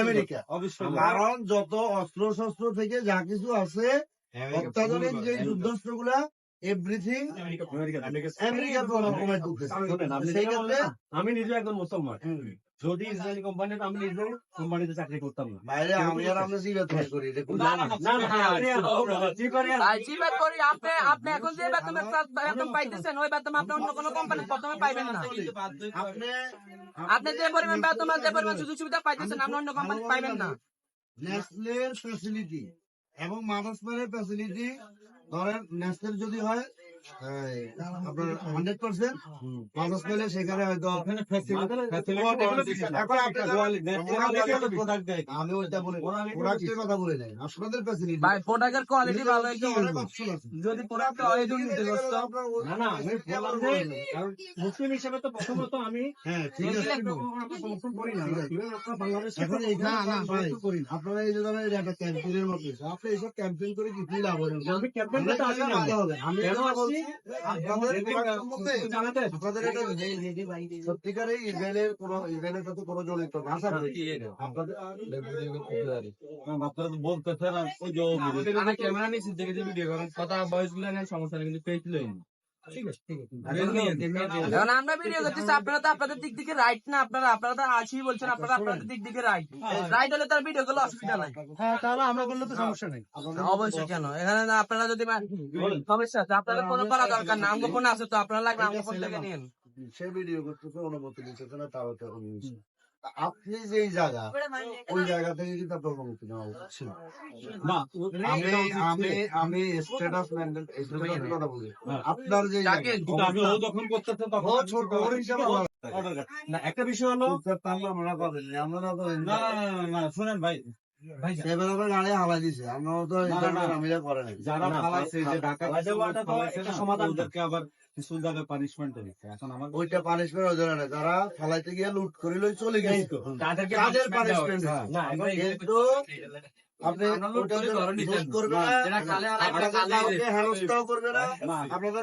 America. অবশ্যই কারণ যত অস্ত্র শস্ত্র থেকে যা কিছু আছে অত্যাধুনিক যে যুদ্ধাস্ত্রগুলা এভরিথিং আমেরিকা আমি নিজে একজন মুসলমান। যদি ইসরায়েলি কোম্পানি আমি নিজে কোম্পানিতে চাকরি করতাম না বাইরে আমি আর আমরা জিজ্ঞাসা করি না, না, না, আপনি করি এখন যে বেতনের বেতন পাইতেছেন ওই বেতন আপনি অন্য কোনো কোম্পানি প্রথমে পাইবেন না আপনি আপনি যে পরিমাণ বেতন যে পরিমাণ সুযোগ সুবিধা পাইতেছেন আপনি অন্য কোম্পানি পাইবেন না নেসলের ফ্যাসিলিটি এবং মাদাসম্যানের ফ্যাসিলিটি ধরেন নেসলের যদি হয় হান্ড্রেড পার্সেন্ট মাদাসম্যানের সেখানে হয়তো আমি ওইটা বলি প্রোডাক্টের কথা বলে নাই। আপনাদের ফ্যাসিলিটি ভাই প্রোডাক্টের কোয়ালিটি ভালো একটু যদি প্রোডাক্ট হয় দুর্নীতিগ্রস্ত না, না, আমি বললাম যে, মুসলিম হিসেবে তো প্রথমত আমি হ্যাঁ ঠিক আছে। সমর্থন করি না। আপনারা এখন এইখানে না, না, ভাই, আপনারা এই যে একটা ক্যাম্পেইনের মতো আপনি এইসব ক্যাম্পেইন করে কিছুই লাভ হবে আমি ক্যাপ্টেন করতে আসি না। হবে। আমি কেন এটা আসছি? বলছি, আপনাদের এদিকে প্রোডাক্টের মধ্যে জানাতে? আপনাদের এটা সত্যিকারে ইসরায়েলের কোন ইসরায়েলের সাথে কোনো জড়িত আপনাদের আপনারা বলতেছেন ক্যামেরা নিয়ে দেখেছি ভিডিও করেন কথা বয়সগুলো সমস্যা নেই কিন্তু পেজ লই এখন আমরা ভিডিও করতেছি আপনারা তো আপনাদের দিক থেকে রাইট না আপনারা আপনারা তো আছি বলছেন আপনারা আপনাদের দিক থেকে রাইট রাইট হলে তার ভিডিও করলে অসুবিধা নাই। হ্যাঁ তাহলে আমরা করলে তো সমস্যা নেই। অবশ্যই কেন? এখানে আপনারা যদি সমস্যা আছে আপনাদের কোনো করা দরকার না আমগো ফোন আছে তো আপনারা লাগবে আমগো ফোন থেকে নিন সে ভিডিও করতেছে অনুমতি না তাও তো। আপনি যে জায়গা ওই জায়গা থেকে কিন্তু আপনার অনুমতি নেওয়া উচিত। না, আমি আমি আমি স্ট্যাটাস মেনটেন কথা বলি হ্যাঁ। আপনার যে যাকে জায়গা, আমি ও যখন করতেছে তখন ছোট ওর হিসাবে। না একটা বিষয় হলো আমরা না, না, না, শুনেন ভাই যারা ফালাইতে গিয়ে লুট করে চলে গেছে তাদের পানিশমেন্ট কিন্তু আপনি করবে না আপনাদের